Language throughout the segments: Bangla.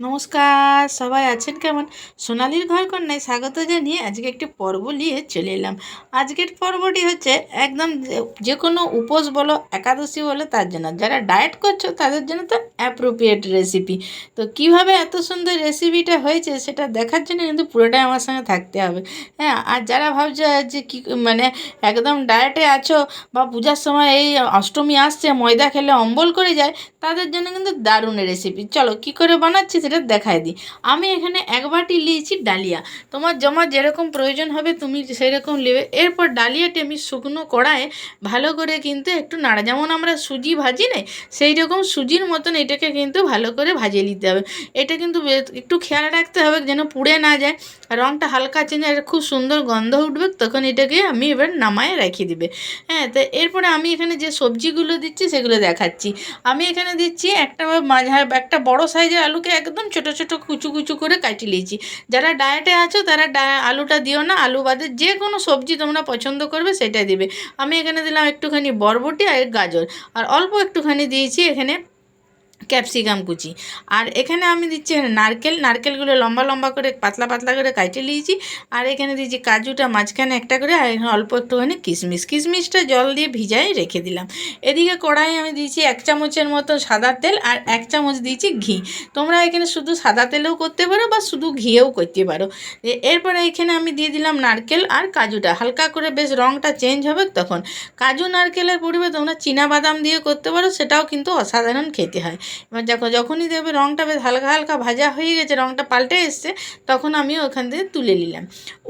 নমস্কার, সবাই আছেন কেমন? সোনালির ঘর কন্যায় স্বাগত জানিয়ে আজকে একটি পর্ব নিয়ে চলে এলাম। আজকের পর্বটি হচ্ছে একদম যে- কোনো উপোস বলো, একাদশী বলো, তার জন্য। যারা ডায়েট করছ, তাদের জন্য তো অ্যাপ্রোপ্রিয়েট রেসিপি তো কীভাবে এত সুন্দর রেসিপিটা হয়েছে, সেটা দেখার জন্য কিন্তু পুরোটাই আমার সঙ্গে থাকতে হবে। হ্যাঁ আর যারা ভাবছ যে কি মানে একদম ডায়েটে আছো বা পূজার সময় এই অষ্টমী আসছে, ময়দা খেলে অম্বল করে যায়, তাদের জন্য কিন্তু দারুণ রেসিপি চলো, কি করে বানাচ্ছি সেটা দেখাই দিই। আমি এখানে এক বাটি নিয়েছি ডালিয়া। তোমার জমা যেরকম প্রয়োজন হবে তুমি সেই রকম নেবে। এরপর ডালিয়াটি আমি শুকনো কড়ায় ভালো করে কিন্তু একটু নাড়া। যেমন আমরা সুজি ভাজি নাই সেই রকম সুজির মতন এটাকে কিন্তু ভালো করে ভাজিয়ে নিতে হবে। এটা কিন্তু একটু খেয়াল রাখতে হবে যেন পুড়ে না যায়। রঙটা হালকা চেঞ্জ আর খুব সুন্দর গন্ধ উঠবে, তখন এটাকে আমি এবার নামায় রেখে দিবে। হ্যাঁ তো এরপরে আমি এখানে যে সবজিগুলো দিচ্ছি সেগুলো দেখাচ্ছি। আমি এখানে দিচ্ছি একটা মাঝা একটা বড় সাইজের আলুকে একদম ছোট ছোটো কুচু কুচু করে কাটি নিয়েছি যারা ডায়েটে আছো তারা আলুটা দিও না, আলু বাদে যে কোনো সবজি তোমরা পছন্দ করবে সেটা দিবে। আমি এখানে দিলাম একটুখানি বরবটি আর গাজর। আর অল্প একটুখানি দিয়েছি এখানে ক্যাপসিকাম কুচি। আর এখানে আমি দিচ্ছি নারকেল। নারকেলগুলো লম্বা লম্বা করে, পাতলা পাতলা করে কাটে নিয়েছি। আর এখানে দিচ্ছি কাজুটা মাঝখানে একটা করে, আর এখানে অল্প একটুখানি কিশমিশ। কিশমিশটা জল দিয়ে ভিজাই রেখে দিলাম। এদিকে কড়াই আমি দিয়েছি এক চামচের মতো সাদা তেল আর এক চামচ দিয়েছি ঘি। তোমরা এখানে শুধু সাদা তেলেও করতে পারো বা শুধু ঘিয়েও করতে পারো। এরপরে এখানে আমি দিয়ে দিলাম নারকেল আর কাজুটা। হালকা করে বেশ রঙটা চেঞ্জ হবে তখন। কাজু নারকেলের পরিবে তোমরা বাদাম দিয়ে করতে পারো, সেটাও কিন্তু অসাধারণ খেতে হয়। এবার দেখো, যখনই দেখবে রঙটা বেশ হালকা হালকা ভাজা হয়ে গেছে রঙটা পাল্টে এসছে, তখন আমি ওখান থেকে তুলে নিলাম।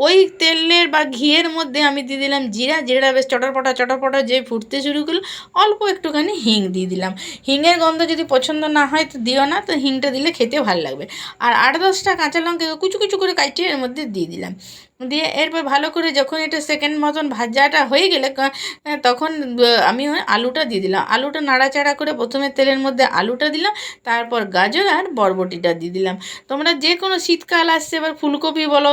ওই তেলের বা ঘিয়ের মধ্যে আমি দিয়ে দিলাম জিরা জিরা বেশ চটরপটা চটরপটা যে ফুটতে শুরু করল, অল্প একটুখানি হিং দিয়ে দিলাম। হিঙের গন্ধ যদি পছন্দ না হয় তো দিও না, তো হিংটা দিলে খেতে ভালো লাগবে। আর আট দশটা কাঁচা লঙ্কা কুচু কুচু করে কাটিয়ে এর মধ্যে দিয়ে দিলাম। দিয়ে এরপর ভালো করে যখন এটা সেকেন্ড মতন ভাজাটা হয়ে গেলে তখন আমি আলুটা দিয়ে দিলাম। আলুটা নাড়াচাড়া করে প্রথমে তেলের মধ্যে আলুটা দিলাম, তারপর গাজর আর বরবটিটা দিয়ে দিলাম। তোমরা যে কোনো শীতকাল আসছে, এবার ফুলকপি বলো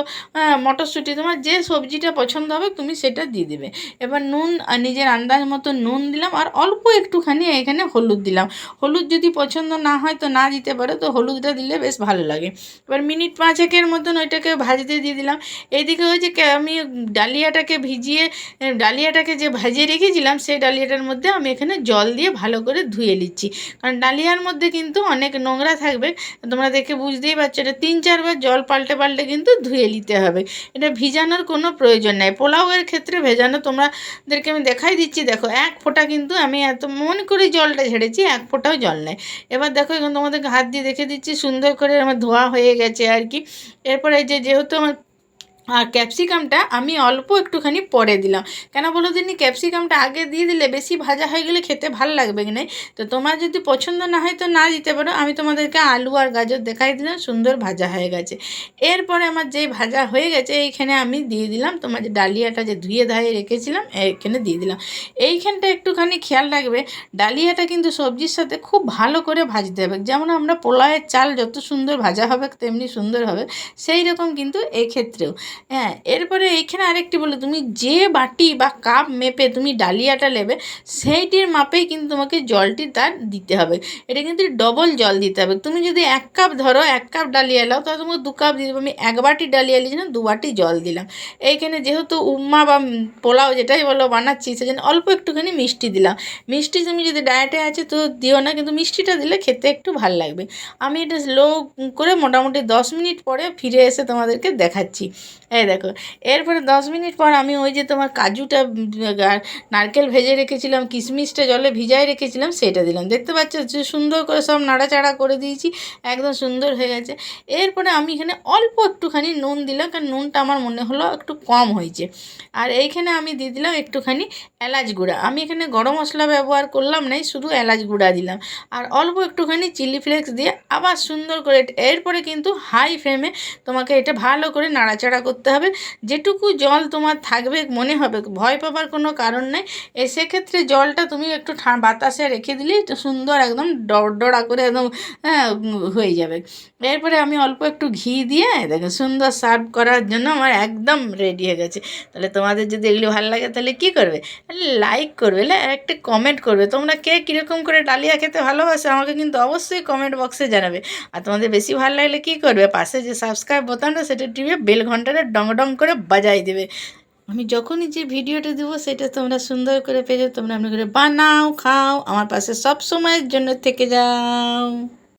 মটরশুঁটি, তোমার যে সবজিটা পছন্দ হবে, তুমি সেটা দিয়ে দেবে। এবার নুন নিজের আন্দাজ মতো নুন দিলাম, আর অল্প একটুখানি এখানে হলুদ দিলাম। হলুদ যদি পছন্দ না হয়, তো না দিতে পারো, তো হলুদটা দিলে বেশ ভালো লাগে। এবার মিনিট পাঁচেকের মতন ওইটাকে ভাজতে দিয়ে দিলাম। এইদিকে ওই যে আমি ডালিয়াটাকে ভিজিয়ে ডালিয়াটাকে যে ভাজিয়ে রেখেছিলাম, সেই ডালিয়াটার মধ্যে আমি এখানে জল দিয়ে ভালো করে ধুয়ে নিচ্ছি। কারণ ডালিয়ার মধ্যে কিন্তু অনেক নোংরা থাকবে, তোমরা দেখে বুঝতেই পারছ, এটা তিন চারবার জল পাল্টে পাল্টে কিন্তু ধুয়ে নিতে হবে। এটা ভিজানোর কোনো প্রয়োজন নাই। পোলাওয়ের ক্ষেত্রে ভেজানো তোমরাদেরকে আমি দেখাই দিচ্ছি, দেখো, এক ফোঁটা কিন্তু আমি এত, মন করে জলটা ঝেড়েছি, এক ফোঁটাও জল নেই। এবার দেখো, এখন তোমাদেরকে হাত দিয়ে দেখে দিচ্ছি, সুন্দর করে আমার ধোয়া হয়ে গেছে আর কি। এরপরে যে যেহেতু আমার আর ক্যাপসিকামটা আমি অল্প একটুখানি পরে দিলাম। কেন বলো দিনি? ক্যাপসিকামটা আগে দিয়ে দিলে বেশি ভাজা হয়ে গেলে খেতে ভালো লাগবে কি নাই? তো তোমার যদি পছন্দ না হয় তো না দিতে পারো। আমি তোমাদেরকে আলু আর গাজর দেখাই দিলাম, সুন্দর ভাজা হয়ে গেছে। এরপরে আমার যেই ভাজা হয়ে গেছে, এইখানে আমি দিয়ে দিলাম তোমার যে ডালিয়াটা যে ধুয়ে ধায়ে রেখেছিলাম, এইখানে দিয়ে দিলাম। এইখানটা একটুখানি খেয়াল রাখবে, ডালিয়াটা কিন্তু সবজির সাথে খুব ভালো করে ভাজতে হবে। যেমন আমরা পোলাওয়ের চাল যত সুন্দর ভাজা হবে, তেমনি সুন্দর হবে সেই রকম কিন্তু এই ক্ষেত্রেও হ্যাঁ এরপরে এইখানে আরেকটি বলো তুমি যে বাটি বা কাপ মেপে তুমি ডালিয়াটা নেবে, সেইটির মাপেই কিন্তু তোমাকে জলটি তার দিতে হবে। এটা কিন্তু ডবল জল দিতে হবে। তুমি যদি এক কাপ ধরো, এক কাপ ডালিয়া নাও, তাহলে তোমাকে দু কাপ দিয়ে আমি এক বাটি ডালিয়া নিয়েছিলাম দু বাটি জল দিলাম। এইখানে যেহেতু উম্মা বা পোলাও যেটাই বলো বানাচ্ছি, সেজন্য অল্প একটুখানি মিষ্টি দিলাম। মিষ্টি তুমি যদি ডায়েটে আছে তো দিও না, কিন্তু মিষ্টিটা দিলে খেতে একটু ভালো লাগবে। আমি এটা স্লো করে মোটামুটি দশ মিনিট পরে ফিরে এসে তোমাদেরকে দেখাচ্ছি। এই দেখো, এরপরে দশ মিনিট পর আমি ওই যে তোমার কাজুটা নারকেল ভেজে রেখেছিলাম, কিশমিশটা জলে ভিজায় রেখেছিলাম, সেটা দিলাম। দেখতে পাচ্ছ যে সুন্দর করে সব নাড়াচাড়া করে দিয়েছি, একদম সুন্দর হয়ে গেছে। এরপরে আমি এখানে অল্প একটুখানি নুন দিলাম, কারণ নুনটা আমার মনে হলো একটু কম হয়েছে। আর এইখানে আমি দিয়ে দিলাম একটুখানি এলাচ গুঁড়া। আমি এখানে গরম মশলা ব্যবহার করলাম নাই, শুধু এলাচ গুঁড়া দিলাম। আর অল্প একটুখানি চিলি ফ্লেক্স দিয়ে আবার সুন্দর করে, এরপরে কিন্তু হাই ফ্লেমে তোমাকে এটা ভালো করে নাড়াচাড়া করতে করতে হবে। যেটুকু জল তোমার থাকবে মনে হবে, ভয় পাবার কোনো কারণ নেই। সেক্ষেত্রে জলটা তুমি একটু বাতাসে রেখে দিলেই সুন্দর একদম ডড়া করে একদম হ্যাঁ হয়ে যাবে। এরপরে আমি অল্প একটু ঘি দিয়ে দেখো সুন্দর সার্ভ করার জন্য আমার একদম রেডি হয়ে গেছে। তাহলে তোমাদের যদি এগুলো ভালো লাগে তাহলে কি করবে? লাইক করবে আর একটা কমেন্ট করবে। তোমরা কে কীরকম করে ডালিয়া খেতে ভালোবাসো আমাকে কিন্তু অবশ্যই কমেন্ট বক্সে জানাবে। আর তোমাদের বেশি ভালো লাগলে কী করবে? পাশে যে সাবস্ক্রাইব বোতামটা, সেটা টিপে বেল ঘন্টাটা ডং ডং করে বাজাই দেবে। আমি যখনই যে ভিডিওটা দেবো, সেটা তোমরা সুন্দর করে পেয়ে যাও তোমরা এমনি করে বানাও, খাও, আমার পাশে সব সময়ের জন্য থেকে যাও।